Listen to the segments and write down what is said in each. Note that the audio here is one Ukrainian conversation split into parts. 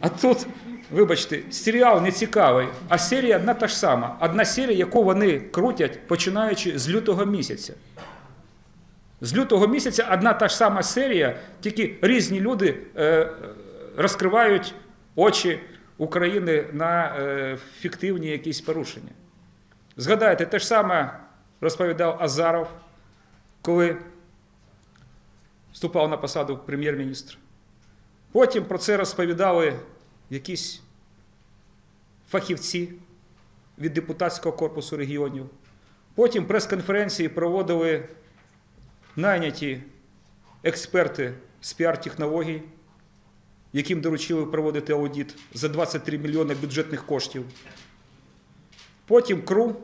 А тут, вибачте, серіал не цікавий, а серія одна та ж сама. Одна серія, яку вони крутять, починаючи з лютого місяця. З лютого місяця одна та ж сама серія, тільки різні люди е, розкривають очі України на е, фіктивні якісь порушення. Згадайте, те ж саме розповідав Азаров, коли вступав на посаду прем'єр-міністра. Потім про це розповідали якісь фахівці від депутатського корпусу регіонів. Потім прес-конференції проводили найняті експерти з піар-технологій, яким доручили проводити аудит за 23 мільйони бюджетних коштів. Потім КРУ.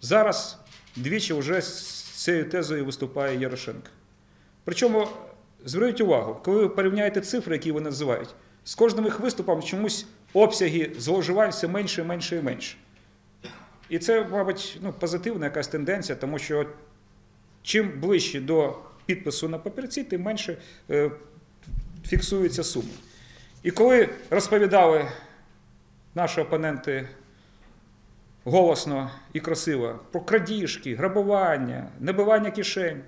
Зараз двічі вже з цією тезою виступає Ярошенко. Причому зверніть увагу, коли ви порівняєте цифри, які вони називають, з кожним їх виступом чомусь обсяги зловживань все менше, менше і менше. І це, мабуть, ну, позитивна якась тенденція, тому що чим ближче до підпису на папірці, тим менше е, фіксуються суми. І коли розповідали наші опоненти голосно і красиво про крадіжки, грабування, набивання кишень,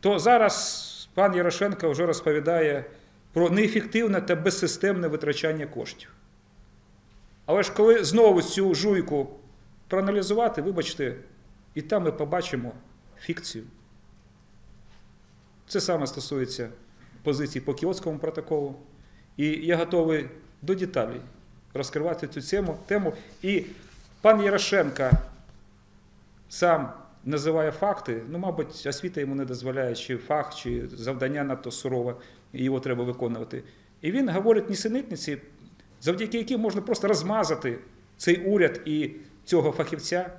то зараз пан Ярошенко вже розповідає про неефективне та безсистемне витрачання коштів. Але ж коли знову цю жуйку проаналізувати, вибачте, і там ми побачимо фікцію. Це саме стосується позицій по Кіотському протоколу. І я готовий до деталей розкривати цю тему. І пан Ярошенко сам називає факти, ну, мабуть, освіта йому не дозволяє, чи факт, чи завдання надто сурове, і його треба виконувати. І він говорить нісенітниці, завдяки яким можна просто розмазати цей уряд і цього фахівця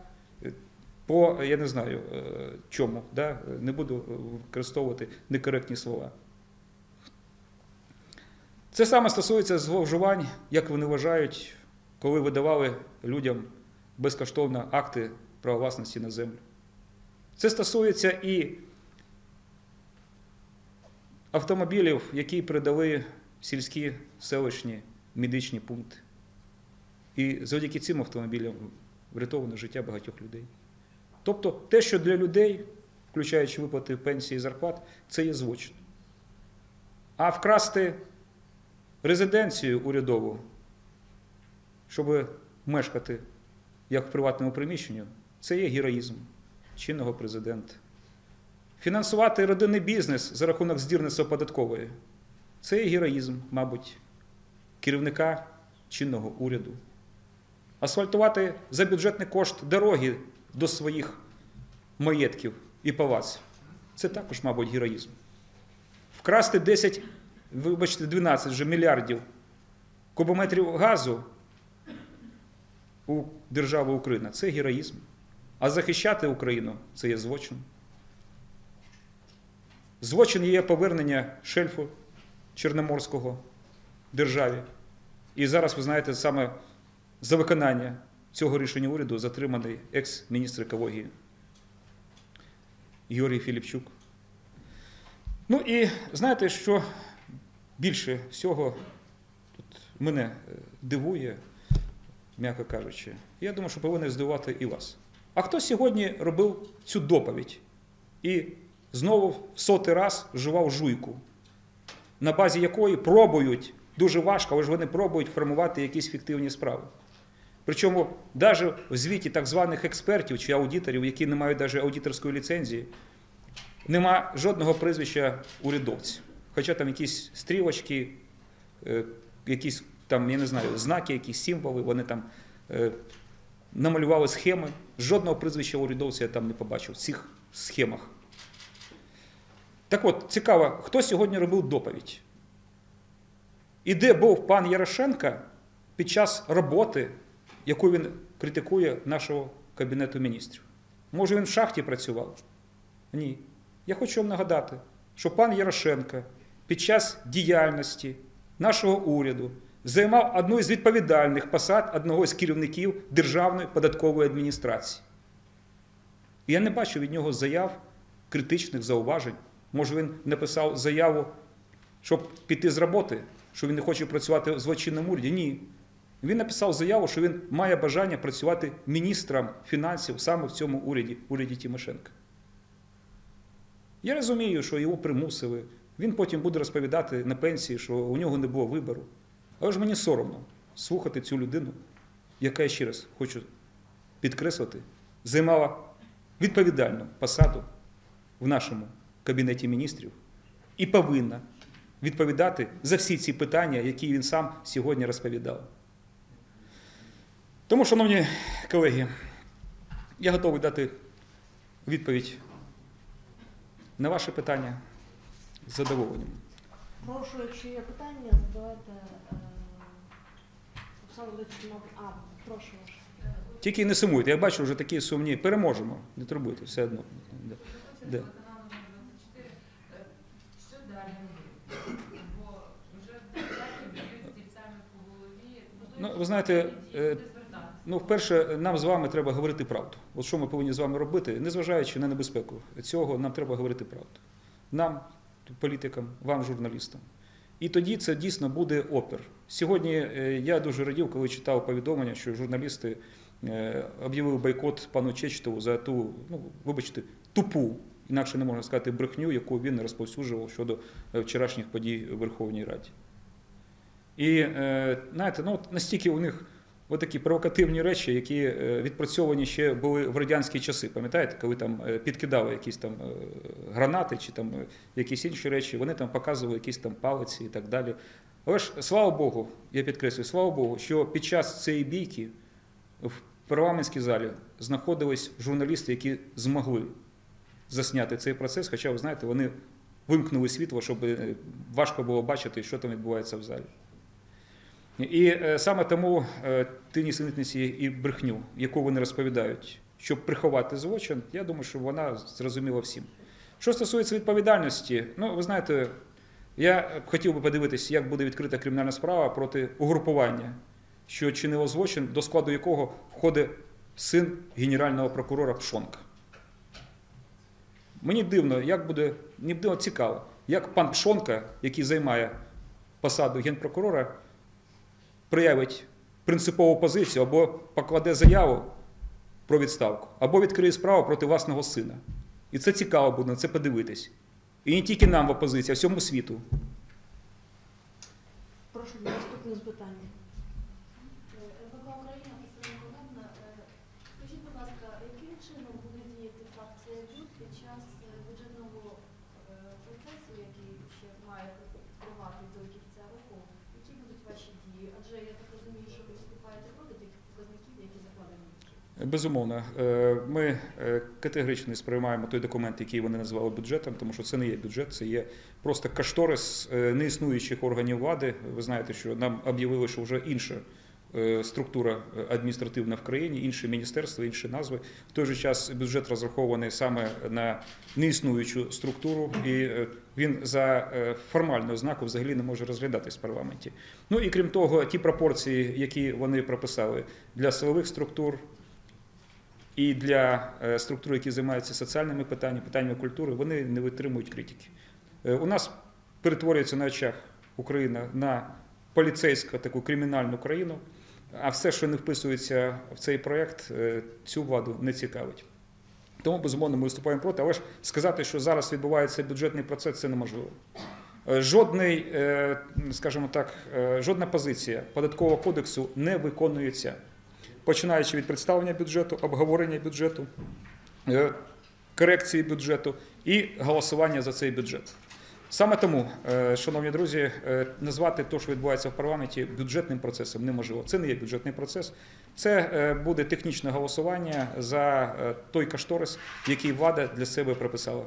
по, я не знаю е, чому, да? не буду використовувати некоректні слова. Це саме стосується зловживань, як вони вважають, коли видавали людям безкоштовно акти права власності на землю. Це стосується і автомобілів, які передали сільські селищні медичні пункти. І завдяки цим автомобілям врятовано життя багатьох людей. Тобто те, що для людей, включаючи виплати пенсії і зарплат, це є злочин. А вкрасти резиденцію урядову, щоб мешкати як в приватному приміщенні, це є героїзм чинного президента. Фінансувати родинний бізнес за рахунок здірництва податкової це є героїзм, мабуть, керівника чинного уряду. Асфальтувати за бюджетний кошт дороги до своїх маєтків і палаців це також, мабуть, героїзм. Вкрасти 10, вибачте, 12 вже мільярдів кубометрів газу у державу Україна це героїзм. А захищати Україну це є злочин. Злочин є повернення шельфу Чорноморського державі. І зараз, ви знаєте, саме за виконання цього рішення уряду затриманий екс-міністр екології Георгій Філіпчук. Ну і знаєте, що більше всього тут мене дивує, м'яко кажучи, я думаю, що повинен здивувати і вас. А хто сьогодні робив цю доповідь і знову в сотий раз жував жуйку, на базі якої пробують дуже важко, але ж вони пробують формувати якісь фіктивні справи. Причому навіть в звіті так званих експертів чи аудиторів, які не мають навіть аудиторської ліцензії, нема жодного прізвища урядовців. Хоча там якісь стрілочки, е, якісь там, я не знаю, знаки, якісь символи, вони там е, намалювали схеми. Жодного прізвища урядовця я там не побачив в цих схемах. Так от, цікаво, хто сьогодні робив доповідь? І де був пан Ярошенко під час роботи, яку він критикує нашого Кабінету міністрів? Може, він в шахті працював? Ні. Я хочу вам нагадати, що пан Ярошенко під час діяльності нашого уряду займав одну із відповідальних посад одного з керівників Державної податкової адміністрації. І я не бачу від нього заяв, критичних зауважень. Може, він написав заяву, щоб піти з роботи, що він не хоче працювати в злочинному уряді. Ні. Він написав заяву, що він має бажання працювати міністром фінансів саме в цьому уряді, уряді Тимошенка. Я розумію, що його примусили. Він потім буде розповідати на пенсії, що у нього не було вибору. Але ж мені соромно слухати цю людину, яка я ще раз хочу підкреслити, займала відповідальну посаду в нашому кабінеті міністрів і повинна відповідати за всі ці питання, які він сам сьогодні розповідав. Тому, шановні колеги, я готовий дати відповідь на ваше питання з задоволенням. Прошу, якщо є питання, задавайте А, прошу. Тільки не сумуйте, я бачу вже такі сумні. Переможемо, не турбуйте, все одно. Да. Да. Телеканал номер 24. Що далі? Бо вже депутатів б'ють по голові. Ну, ви знаєте, е? Ну, вперше, нам з вами треба говорити правду. От що ми повинні з вами робити, незважаючи на небезпеку цього, нам треба говорити правду. Нам, політикам, вам, журналістам. І тоді це дійсно буде опір. Сьогодні е, я дуже радів, коли читав повідомлення, що журналісти е, об'явили бойкот пану Чечетову за ту, ну, вибачте, тупу, інакше не можна сказати, брехню, яку він розповсюджував щодо е, вчорашніх подій у Верховній Раді. І знаєте, ну, настільки у них Отакі провокативні речі, які е, відпрацьовані ще були в радянські часи. Пам'ятаєте, коли там е, підкидали якісь там е, гранати чи там якісь інші речі, вони там показували якісь там палиці і так далі. Але ж слава Богу, я підкреслюю, слава Богу, що під час цієї бійки в парламентській залі знаходились журналісти, які змогли засняти цей процес. Хоча, ви знаєте, вони вимкнули світло, щоб важко було бачити, що там відбувається в залі. І е, саме тому е, ті нісенітниці і брехню, яку вони розповідають, щоб приховати злочин, я думаю, що вона зрозуміла всім. Що стосується відповідальності, ну ви знаєте, я хотів би подивитися, як буде відкрита кримінальна справа проти угрупування, що чинило злочин, до складу якого входить син генерального прокурора Пшонка. Мені дивно, як буде, мені дивно цікаво, як пан Пшонка, який займає посаду генпрокурора, проявить принципову позицію або покладе заяву про відставку, або відкриє справу проти власного сина. І це цікаво буде на це подивитись. І не тільки нам в опозиції, а всьому світу. Прошу наступне запитання. РБК Україна Катерина Богданівна, е, скажіть, будь ласка, яким чином буде діяти фракція БЮТ під час е, бюджетного е, процесу, який ще має тривати до кінця року? Які будуть ваші дії? Адже я так розумію, що ви виступаєте проти тих показників, які закладені. в бюджеті. Безумовно, е, ми е, категорично не сприймаємо той документ, який вони назвали бюджетом, тому що це не є бюджет, це є просто кашторис е, неіснуючих органів влади. Ви знаєте, що нам об'явили, що вже інша структура адміністративна в країні, інше міністерство, інші назви. В той же час бюджет розрахований саме на неіснуючу структуру, і він за формальну ознаку взагалі не може розглядатись в парламенті. Ну і крім того, ті пропорції, які вони прописали для силових структур. І для е, структур, які займаються соціальними питаннями, питаннями культури, вони не витримують критики. Е, У нас перетворюється на очах Україна на поліцейську таку кримінальну країну, а все, що не вписується в цей проєкт, е, цю владу не цікавить. Тому, безумовно, ми виступаємо проти, але ж сказати, що зараз відбувається бюджетний процес, це неможливо. Жодний, скажімо так, жодна позиція податкового кодексу не виконується починаючи від представлення бюджету, обговорення бюджету, е, корекції бюджету і голосування за цей бюджет. Саме тому, е, шановні друзі, е, назвати те, що відбувається в парламенті, бюджетним процесом неможливо. Це не є бюджетний процес, це буде технічне голосування за той кошторис, який влада для себе прописала.